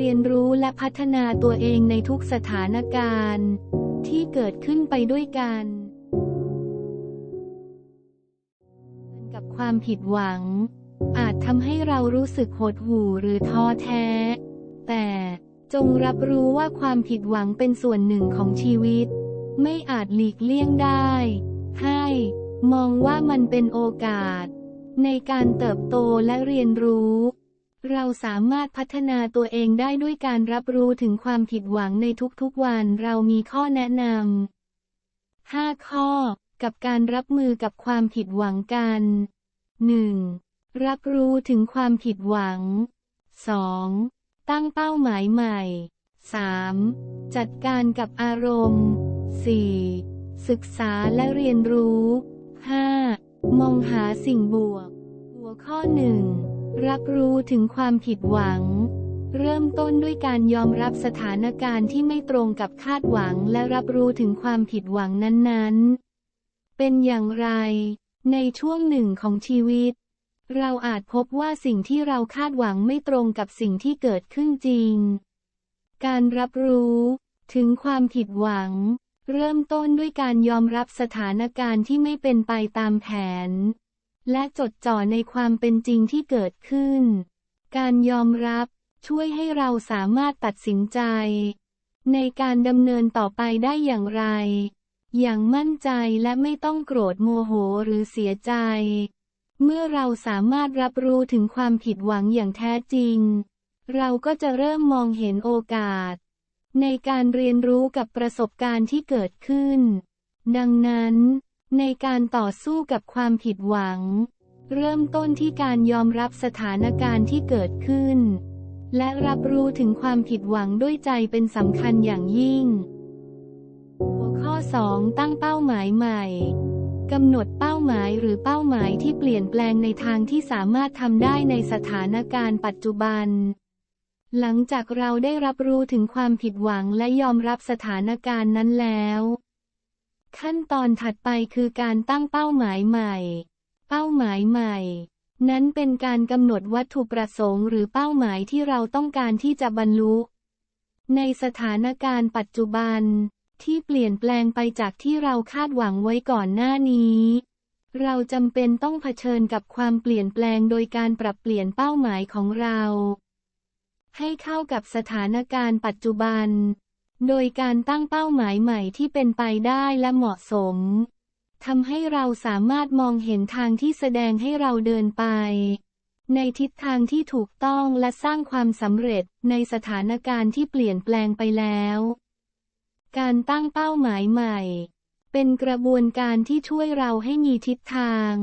เรียนรู้และพัฒนาตัวเองในทุกสถานการณ์ ที่เกิดขึ้นไปด้วยกันกับความผิดหวัง อาจทำให้เรารู้สึกหดหู่หรือท้อแท้ แต่จงรับรู้ว่าความผิดหวังเป็นส่วนหนึ่งของชีวิต ไม่อาจหลีกเลี่ยงได้ ให้ มองว่ามันเป็นโอกาส ในการเติบโตและเรียนรู้ เราสามารถพัฒนาตัวเองได้ด้วยการรับรู้ถึงความผิดหวังในทุกๆวัน เรามีข้อแนะนำ 5 ข้อ กับการรับมือกับความผิดหวังกัน 1. รับรู้ถึงความผิดหวัง 2. ตั้งเป้าหมายใหม่ 3. จัดการกับอารมณ์ 4. ศึกษาและเรียนรู้ 5. มองหาสิ่งบวก หัวข้อหนึ่ง รับรู้ถึงความผิดหวัง เริ่มต้นด้วยการยอมรับสถานการณ์ที่ไม่ตรงกับคาดหวังและรับรู้ถึงความผิดหวังนั้นๆ เป็นอย่างไร ในช่วงหนึ่งของชีวิต เราอาจพบว่าสิ่งที่เราคาดหวังไม่ตรงกับสิ่งที่เกิดขึ้นจริง การรับรู้ถึงความผิดหวัง เริ่มต้นด้วยการยอมรับสถานการณ์ที่ไม่เป็นไปตามแผน และจดจ่อในความเป็นจริงที่เกิดขึ้น การยอมรับช่วยให้เราสามารถตัดสินใจ ในการดำเนินต่อไปได้อย่างไร อย่างมั่นใจและไม่ต้องโกรธโมโหหรือเสียใจ เมื่อเราสามารถรับรู้ถึงความผิดหวังอย่างแท้จริง เราก็จะเริ่มมองเห็นโอกาส ในการเรียนรู้กับประสบการณ์ที่เกิดขึ้น ดังนั้น ในการต่อสู้กับความผิดหวัง เริ่มต้นที่การยอมรับสถานการณ์ที่เกิดขึ้น และรับรู้ถึงความผิดหวังด้วยใจเป็นสำคัญอย่างยิ่ง หัวข้อ 2 ตั้งเป้าหมายใหม่กำหนดเป้าหมายหรือเป้าหมายที่เปลี่ยนแปลงในทางที่สามารถทำได้ในสถานการณ์ปัจจุบัน หลังจากเราได้รับรู้ถึงความผิดหวังและยอมรับสถานการณ์นั้นแล้ว ขั้นตอนถัดไปคือการตั้งเป้าหมายใหม่ เป้าหมายใหม่ นั้นเป็นการกำหนดวัตถุประสงค์หรือเป้าหมายที่เราต้องการที่จะบรรลุ ในสถานการณ์ปัจจุบัน ที่เปลี่ยนแปลงไปจากที่เราคาดหวังไว้ก่อนหน้านี้ เราจำเป็นต้องเผชิญกับความเปลี่ยนแปลงโดยการปรับเปลี่ยนเป้าหมายของเรา ให้เข้ากับสถานการณ์ปัจจุบัน โดยการตั้งเป้าหมายใหม่ที่เป็นไปได้และเหมาะสมทำให้เราสามารถมองเห็นทางที่แสดงให้เราเดินไป ในทิศทางที่ถูกต้องและสร้างความสำเร็จในสถานการณ์ที่เปลี่ยนแปลงไปแล้ว การตั้งเป้าหมายใหม่ เป็นกระบวนการที่ช่วยเราให้มีทิศทาง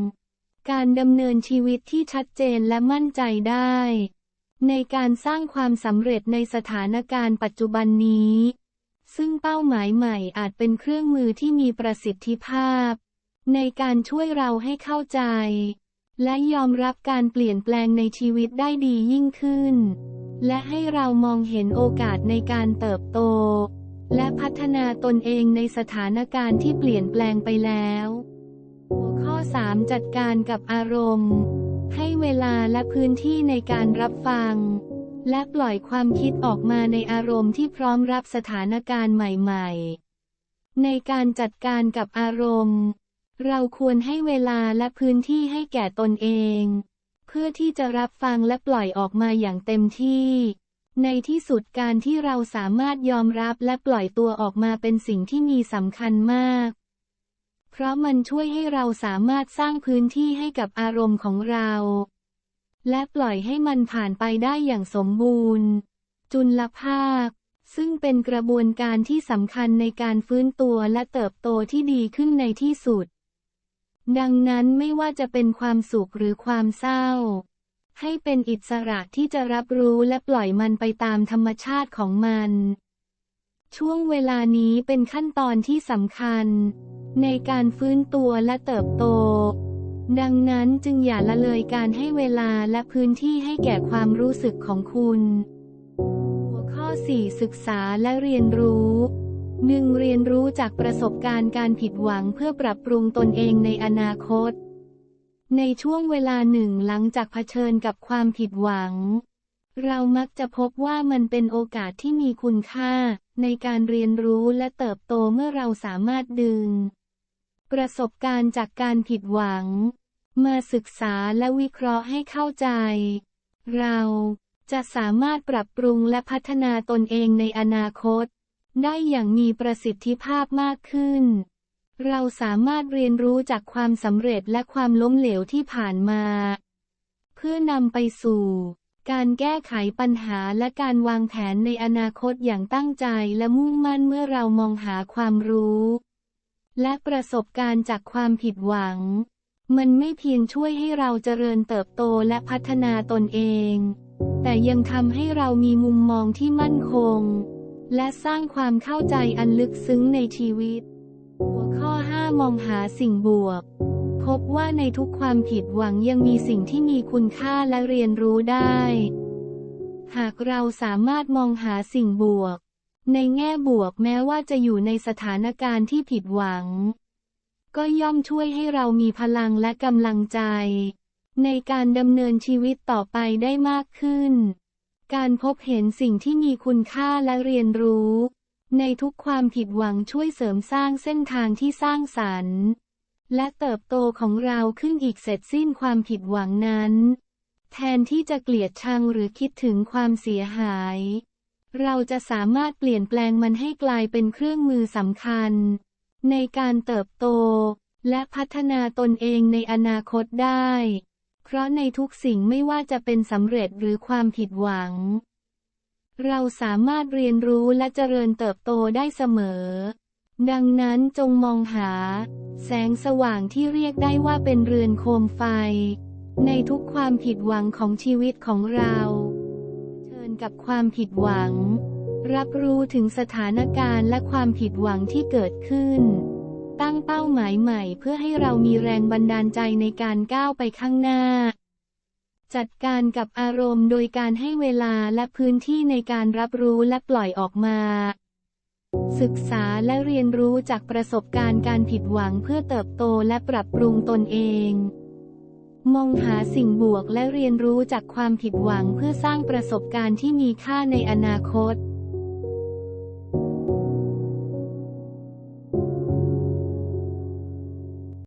การดำเนินชีวิตที่ชัดเจนและมั่นใจได้ ในการสร้างความสำเร็จในสถานการณ์ปัจจุบันนี้ ซึ่งเป้าหมายใหม่อาจเป็นเครื่องมือที่มีประสิทธิภาพ ในการช่วยเราให้เข้าใจ และยอมรับการเปลี่ยนแปลงในชีวิตได้ดียิ่งขึ้น และให้เรามองเห็นโอกาสในการเติบโต และพัฒนาตนเองในสถานการณ์ที่เปลี่ยนแปลงไปแล้ว หัวข้อ 3 จัดการกับอารมณ์ ให้เวลาและพื้นที่ในการรับฟัง และปล่อยความคิดออกมาในอารมณ์ที่พร้อมรับสถานการณ์ใหม่ๆ ในการจัดการกับอารมณ์ เราควรให้เวลาและพื้นที่ให้แก่ตนเอง เพื่อที่จะรับฟังและปล่อยออกมาอย่างเต็มที่ ในที่สุดการที่เราสามารถยอมรับและปล่อยตัวออกมาเป็นสิ่งที่มีสำคัญมาก เพราะมันช่วยให้เราสามารถสร้างพื้นที่ให้กับอารมณ์ของเรา และปล่อยให้มันผ่านไปได้อย่างสมบูรณ์ จุลภาค ซึ่งเป็นกระบวนการที่สำคัญในการฟื้นตัวและเติบโตที่ดีขึ้นในที่สุด ดังนั้นไม่ว่าจะเป็นความสุขหรือความเศร้า ให้เป็นอิสระที่จะรับรู้และปล่อยมันไปตามธรรมชาติของมัน ช่วงเวลานี้เป็นขั้นตอนที่สำคัญ ในการฟื้นตัวและเติบโต ดังนั้นจึงอย่าละเลยการให้เวลาและพื้นที่ให้แก่ความรู้สึกของคุณ หัวข้อ 4 ศึกษาและเรียนรู้หนึ่งเรียนรู้จากประสบการณ์การผิดหวังเพื่อปรับปรุงตนเองในอนาคต ในช่วงเวลาหนึ่งหลังจากเผชิญกับความผิดหวัง เรามักจะพบว่ามันเป็นโอกาสที่มีคุณค่า ในการเรียนรู้และเติบโตเมื่อเราสามารถดึง ประสบการณ์จากการผิดหวัง มาศึกษาและวิเคราะห์ให้เข้าใจ เราจะสามารถปรับปรุงและพัฒนาตนเองในอนาคต ได้อย่างมีประสิทธิภาพมากขึ้น เราสามารถเรียนรู้จากความสำเร็จและความล้มเหลวที่ผ่านมา เพื่อนำไปสู่ การแก้ไขปัญหาและการวางแผนในอนาคตอย่างตั้งใจและมุ่งมั่นเมื่อเรามองหาความรู้ และประสบการณ์จากความผิดหวัง มันไม่เพียงช่วยให้เราเจริญเติบโตและพัฒนาตนเอง แต่ยังทำให้เรามีมุมมองที่มั่นคง และสร้างความเข้าใจอันลึกซึ้งในชีวิต หัวข้อ 5 มองหาสิ่งบวก พบว่าในทุกความผิดหวังยังมีสิ่งที่มีคุณค่าและเรียนรู้ได้ หากเราสามารถมองหาสิ่งบวก ในแง่บวกแม้ว่าจะอยู่ในสถานการณ์ที่ผิดหวัง ก็ย่อมช่วยให้เรามีพลังและกำลังใจ ในการดำเนินชีวิตต่อไปได้มากขึ้น การพบเห็นสิ่งที่มีคุณค่าและเรียนรู้ ในทุกความผิดหวังช่วยเสริมสร้างเส้นทางที่สร้างสรรค์ และเติบโตของเราขึ้นอีกเสร็จสิ้นความผิดหวังนั้น แทนที่จะเกลียดชังหรือคิดถึงความเสียหาย เราจะสามารถเปลี่ยนแปลงมันให้กลายเป็นเครื่องมือสำคัญ ในการเติบโต และพัฒนาตนเองในอนาคตได้ เพราะในทุกสิ่งไม่ว่าจะเป็นสำเร็จหรือความผิดหวัง เราสามารถเรียนรู้และเจริญเติบโตได้เสมอ ดังนั้นจงมองหา แสงสว่างที่เรียกได้ว่าเป็นเรือนโคมไฟ ในทุกความผิดหวังของชีวิตของเรา กับความผิดหวัง รับรู้ถึงสถานการณ์และความผิดหวังที่เกิดขึ้น ตั้งเป้าหมายใหม่เพื่อให้เรามีแรงบันดาลใจในการก้าวไปข้างหน้า จัดการกับอารมณ์โดยการให้เวลาและพื้นที่ในการรับรู้และปล่อยออกมาศึกษาและเรียนรู้จากประสบการณ์การผิดหวังเพื่อเติบโตและปรับปรุงตนเอง มองหาสิ่งบวกและเรียนรู้จากความผิดหวังเพื่อสร้างประสบการณ์ที่มีค่าในอนาคต